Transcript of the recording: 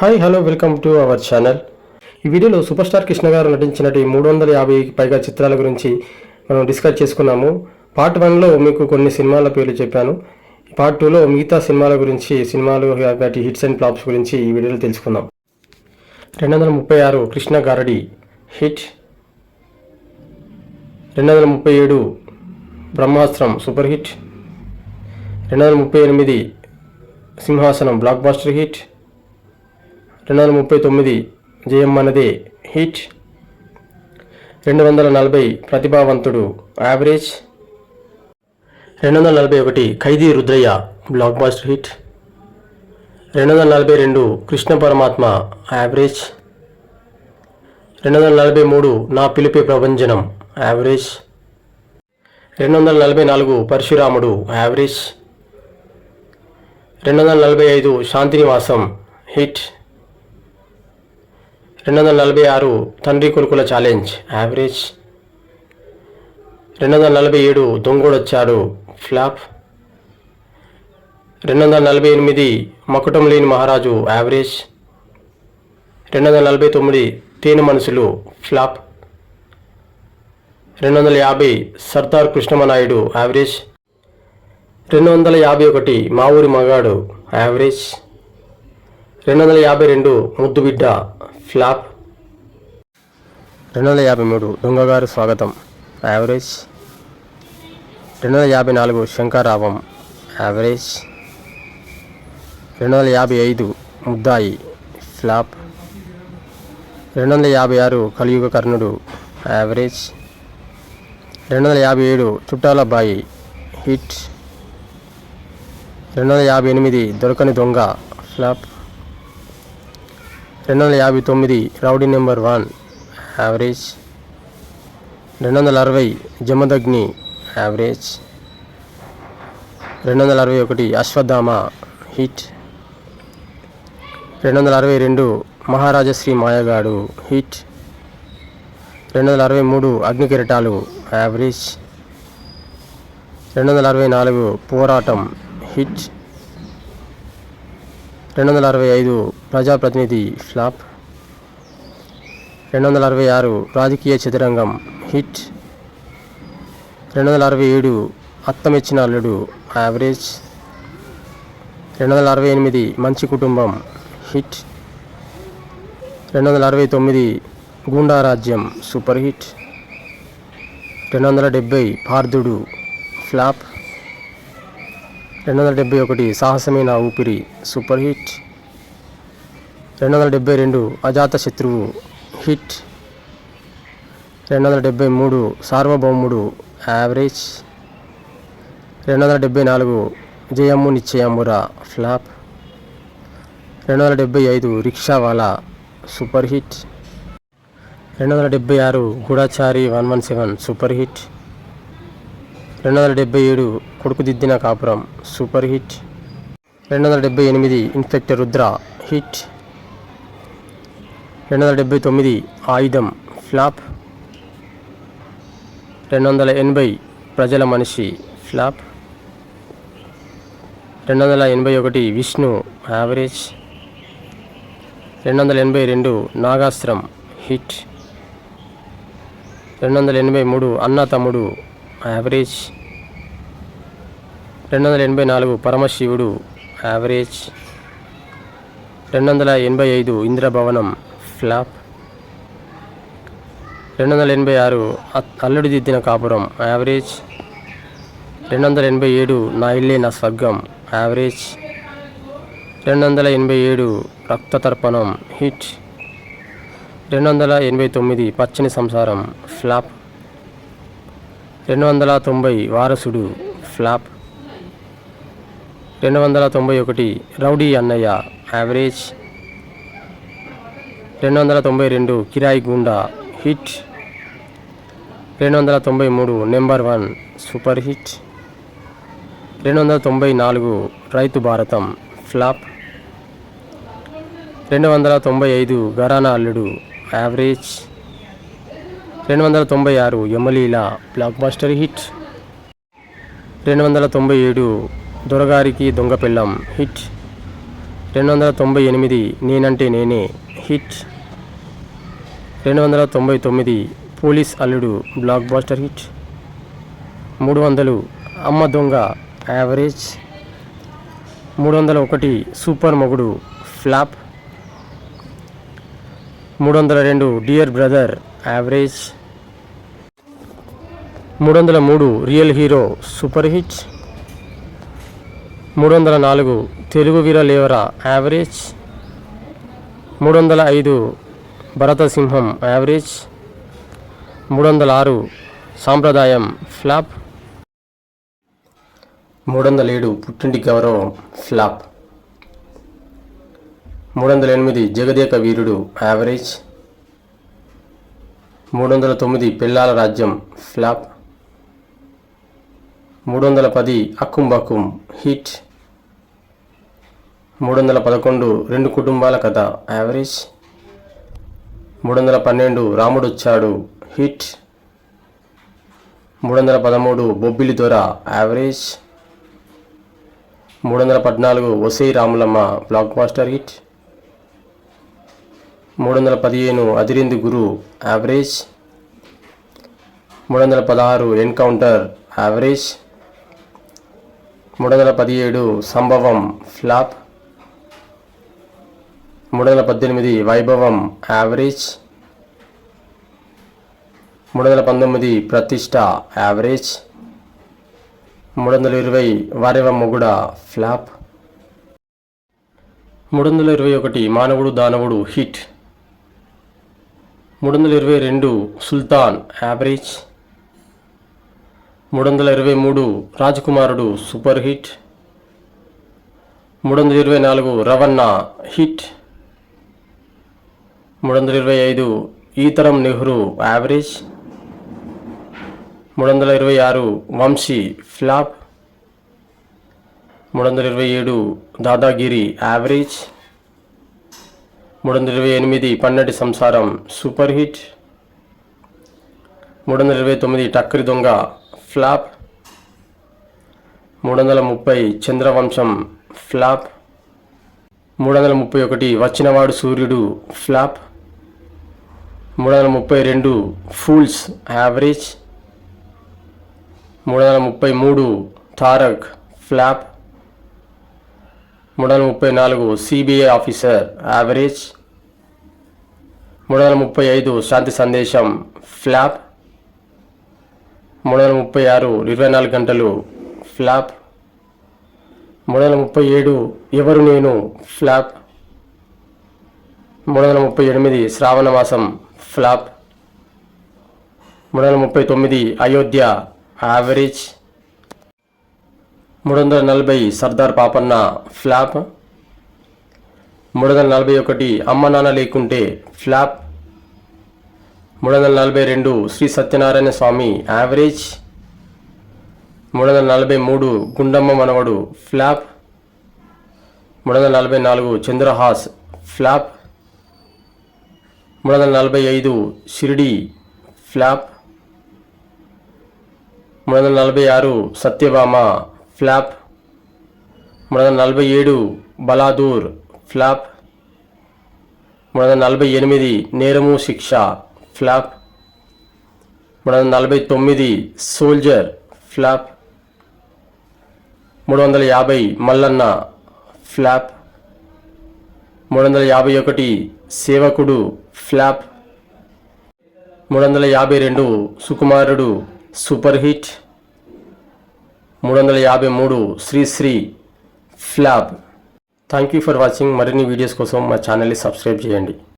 Hi hello welcome to our channel. ఈ వీడియోలో super star Krishna గారు నటించినటి మూడు వందల యాభై పైగా చిత్రాల గురించి మనం డిస్కస్ చేసుకున్నాము. పార్ట్ వన్లో మీకు కొన్ని సినిమాల పేర్లు చెప్పాను. పార్ట్ టూలో మిగతా సినిమాల గురించి సినిమాలు వాటి హిట్స్ అండ్ ఫ్లాప్స్ గురించి ఈ వీడియోలో తెలుసుకుందాం. రెండు వందల ముప్పై ఆరు కృష్ణ గారడి హిట్ రెండు వందల ముప్పై ఏడు బ్రహ్మాస్త్రం సూపర్ హిట్ రెండు వందల ముప్పై ఎనిమిది సింహాసనం బ్లాక్ బాస్టర్ హిట్ రెండు వందల ముప్పై తొమ్మిది జయం మనదే హిట్. రెండు వందల నలభై ప్రతిభావంతుడు యావరేజ్. రెండు వందల నలభై ఒకటి Khaidi Rudrayya blockbuster hit. రెండు వందల నలభై రెండు కృష్ణ పరమాత్మ యావరేజ్. రెండు వందల నలభై మూడు నా పిలిపే ప్రభంజనం యావరేజ్. రెండు వందల నలభై నాలుగు పరశురాముడు యావరేజ్. రెండు వందల నలభై ఐదు శాంతినివాసం హిట్. రెండు వందల నలభై ఆరు తండ్రి కొడుకుల ఛాలెంజ్ యావరేజ్ రెండు వందల నలభై ఏడు దొంగోడొచ్చాడు. ఫ్లాప్ రెండు వందల నలభై ఎనిమిది మకుటం లేని మహారాజు. యావరేజ్ రెండు వందల నలభై తొమ్మిది తేనె మనసులు ఫ్లాప్ రెండు వందల యాభై సర్దార్ కృష్ణమనాయుడు. యావరేజ్ రెండు వందల యాభై ఒకటి మా ఊరి మగాడు. యావరేజ్ రెండు వందల యాభై రెండు ముద్దు బిడ్డ ఫ్లాప్. రెండు వందల యాభై మూడు దొంగగారు స్వాగతం. యావరేజ్. రెండు వందల యాభై నాలుగు శంకరావం యావరేజ్. రెండు వందల యాభై ఐదు ముద్దాయి. ఫ్లాప్. రెండు వందల యాభై ఆరు కలియుగ కర్ణుడు. యావరేజ్. రెండు వందల యాభై ఏడు చుట్టాల బాయి హిట్. రెండు వందల యాభై ఎనిమిది దొరకని దొంగ. ఫ్లాప్. రెండు వందల యాభై తొమ్మిది రౌడీ నెంబర్ వన్ యావరేజ్. రెండు వందల అరవై జమదగ్ని యావరేజ్. రెండు వందల అరవై ఒకటి అశ్వత్థామ హిట్. రెండు వందల అరవై రెండు మహారాజశ్రీ మాయగాడు హిట్. రెండు వందల అరవై మూడు అగ్నికిరటాలు యావరేజ్. రెండు వందల అరవై నాలుగు పోరాటం హిట్. రెండు వందల అరవై ఐదు ప్రజాప్రతినిధి ఫ్లాప్. రెండు వందల అరవై ఆరు రాజకీయ చతురంగం హిట్. రెండు వందల అరవై ఏడు అత్తమెచ్చిన అల్లుడు యావరేజ్. రెండు వందల అరవై ఎనిమిది మంచి కుటుంబం హిట్. రెండు వందల అరవై తొమ్మిది గూండారాజ్యం సూపర్ హిట్. రెండు వందల డెబ్బై పార్థుడు ఫ్లాప్. రెండు వందల డెబ్బై ఒకటి సాహసమైన ఊపిరి సూపర్ హిట్. రెండు వందల డెబ్బై రెండు అజాత శత్రువు హిట్. రెండు వందల డెబ్బై మూడు సార్వభౌముడు యావరేజ్. రెండు వందల డెబ్బై నాలుగు జయమ్ము నిశ్చయమురా ఫ్లాప్. రెండు వందల డెబ్బై ఐదు రిక్షావాలా సూపర్ హిట్. రెండు వందల డెబ్బై ఆరు Goodachari one one seven super hit. రెండు వందల డెబ్బై ఏడు కొడుకు దిద్దిన కాపురం సూపర్ హిట్. రెండు వందల డెబ్బై ఎనిమిది ఇన్స్పెక్టర్ రుద్ర హిట్. రెండు వందల డెబ్బై తొమ్మిది ఆయుధం ఫ్లాప్. రెండు వందల ఎనభై ప్రజల మనిషి ఫ్లాప్. రెండు వందల ఎనభై ఒకటి విష్ణు యావరేజ్. రెండు వందల ఎనభై రెండు నాగాస్త్రం హిట్. రెండు వందల ఎనభై మూడు అన్న తమ్ముడు యావరేజ్ రెండు వందల ఎనభై నాలుగు పరమశివుడు. యావరేజ్ రెండు వందల ఎనభై ఐదు ఇంద్రభవనం. ఫ్లాప్ రెండు వందల ఎనభై ఆరు అల్లుడు దిద్దిన కాపురం. యావరేజ్ రెండు వందల ఎనభై ఏడు నా ఇల్లే నా స్వర్గం. యావరేజ్ రెండు వందల ఎనభై ఏడు రక్తతర్పణం. హిట్ రెండు వందల ఎనభై తొమ్మిది పచ్చని సంసారం. ఫ్లాప్ రెండు వందల తొంభై వారసుడు ఫ్లాప్. రెండు వందల తొంభై ఒకటి రౌడీ అన్నయ్య యావరేజ్. రెండు వందల తొంభై రెండు కిరాయి గుండా హిట్. రెండు వందల తొంభై మూడు నెంబర్ వన్ సూపర్ హిట్. రెండు వందల తొంభై నాలుగు రైతు భారతం ఫ్లాప్. రెండు వందల తొంభై ఐదు గరానా అల్లుడు యావరేజ్. రెండు వందల తొంభై ఆరు యమలీల బ్లాక్ బాస్టర్ హిట్. రెండు వందల తొంభై ఏడు దొరగారికి దొంగ పెళ్ళం హిట్. రెండు వందల తొంభై ఎనిమిది నేనంటే నేనే హిట్. రెండు వందల తొంభై తొమ్మిది పోలీస్ అల్లుడు బ్లాక్ బాస్టర్ హిట్. మూడు వందలు అమ్మ దొంగ యావరేజ్. మూడు వందల ఒకటి సూపర్ మొగుడు ఫ్లాప్. మూడు వందల రెండు డియర్ బ్రదర్ యావరేజ్. మూడు వందల మూడు రియల్ హీరో సూపర్ హిట్ మూడు వందల నాలుగు తెలుగు వీర లేవరా యావరేజ్ మూడు వందల ఐదు భరతసింహం యావరేజ్ మూడు వందల ఆరు సాంప్రదాయం ఫ్లాప్ మూడు వందల ఏడు పుట్టింటి గౌరవం ఫ్లాప్ మూడు వందల ఎనిమిది జగదేక వీరుడు యావరేజ్ మూడు వందల తొమ్మిది పిల్లాల రాజ్యం ఫ్లాప్. మూడు వందల పది అక్కుంబకుం హిట్. మూడు వందల పదకొండు రెండు కుటుంబాల కథ యావరేజ్. మూడు వందల పన్నెండు రాముడొచ్చాడు హిట్. మూడు వందల పదమూడు బొబ్బిలి దొర యావరేజ్. మూడు వందల పద్నాలుగు Osey Ramulamma blockbuster hit. మూడు వందల పదిహేను అదిరింది గురు యావరేజ్. మూడు వందల పదహారు ఎన్కౌంటర్ యావరేజ్. మూడు వందల పదిహేడు సంభవం ఫ్లాప్. మూడు వందల పద్దెనిమిది వైభవం యావరేజ్. మూడు వందల పంతొమ్మిది ప్రతిష్ట యావరేజ్. మూడు వందల ఇరవై వారివ మొగుడ ఫ్లాప్. మూడు వందల ఇరవై ఒకటి మానవుడు దానవుడు హిట్. మూడు వందల ఇరవై రెండు సుల్తాన్ యావరేజ్. మూడు వందల ఇరవై మూడు రాజకుమారుడు సూపర్ హిట్. మూడు వందల ఇరవై నాలుగు రవణ హిట్. మూడు వందల ఇరవై ఐదు ఈతరం నెహ్రూ యావరేజ్. మూడు వందల ఇరవై ఆరు వంశీ ఫ్లాప్. మూడు వందల ఇరవై ఏడు దాదాగిరి యావరేజ్. మూడు వందల ఇరవై ఎనిమిది పన్నటి సంసారం సూపర్ హిట్. మూడు వందల ఇరవై తొమ్మిది టక్కరి దొంగ ఫ్లాప్. మూడు వందల ముప్పై చంద్రవంశం ఫ్లాప్. మూడు వందల ముప్పై ఒకటి వచ్చినవాడు సూర్యుడు ఫ్లాప్. మూడు వందల ముప్పై రెండు ఫూల్స్ యావరేజ్. మూడు వందల ముప్పై మూడు తారక్ ఫ్లాప్. మూడు వందల ముప్పై నాలుగు సిబిఐ ఆఫీసర్ యావరేజ్. మూడు వందల ముప్పై ఐదు శాంతి సందేశం ఫ్లాప్. మూడు వందల ముప్పై ఆరు ఇరవై నాలుగు గంటలు ఫ్లాప్. మూడు వందల ముప్పై ఏడు ఎవరు నేను ఫ్లాప్. మూడు వందల ముప్పై ఎనిమిది శ్రావణ మాసం ఫ్లాప్. మూడు వందల ముప్పై తొమ్మిది అయోధ్య యావరేజ్. మూడు వందల నలభై సర్దార్ పాపన్న ఫ్లాప్. మూడు వందల నలభై ఒకటి అమ్మ నాన్న లేకుంటే ఫ్లాప్. మూడు వందల నలభై రెండు శ్రీ సత్యనారాయణ స్వామి యావరేజ్. మూడు వందల నలభై మూడు గుండమ్మ మనవడు ఫ్లాప్. మూడు వందల నలభై నాలుగు చంద్రహాస్ ఫ్లాప్. మూడు వందల నలభై ఐదు షిరిడి ఫ్లాప్. మూడు వందల నలభై ఆరు సత్యభామ ఫ్లాప్. మూడు వందల నలభై ఏడు బలాదూర్ ఫ్లాప్. మూడు వందల నలభై ఎనిమిది నేరము శిక్ష ఫ్లాప్. మూడు వందల నలభై తొమ్మిది సోల్జర్ ఫ్లాప్. మూడు వందల యాభై మల్లన్న ఫ్లాప్. మూడు వందల యాభై ఒకటి సేవకుడు ఫ్లాప్. మూడు వందల యాభై రెండు సుకుమారుడు సూపర్ హిట్. మూడు వందల యాభై మూడు Sri Sri flop. Thank you for watching మరిన్ని వీడియోస్ కోసం మా ఛానల్ని సబ్స్క్రైబ్ చేయండి.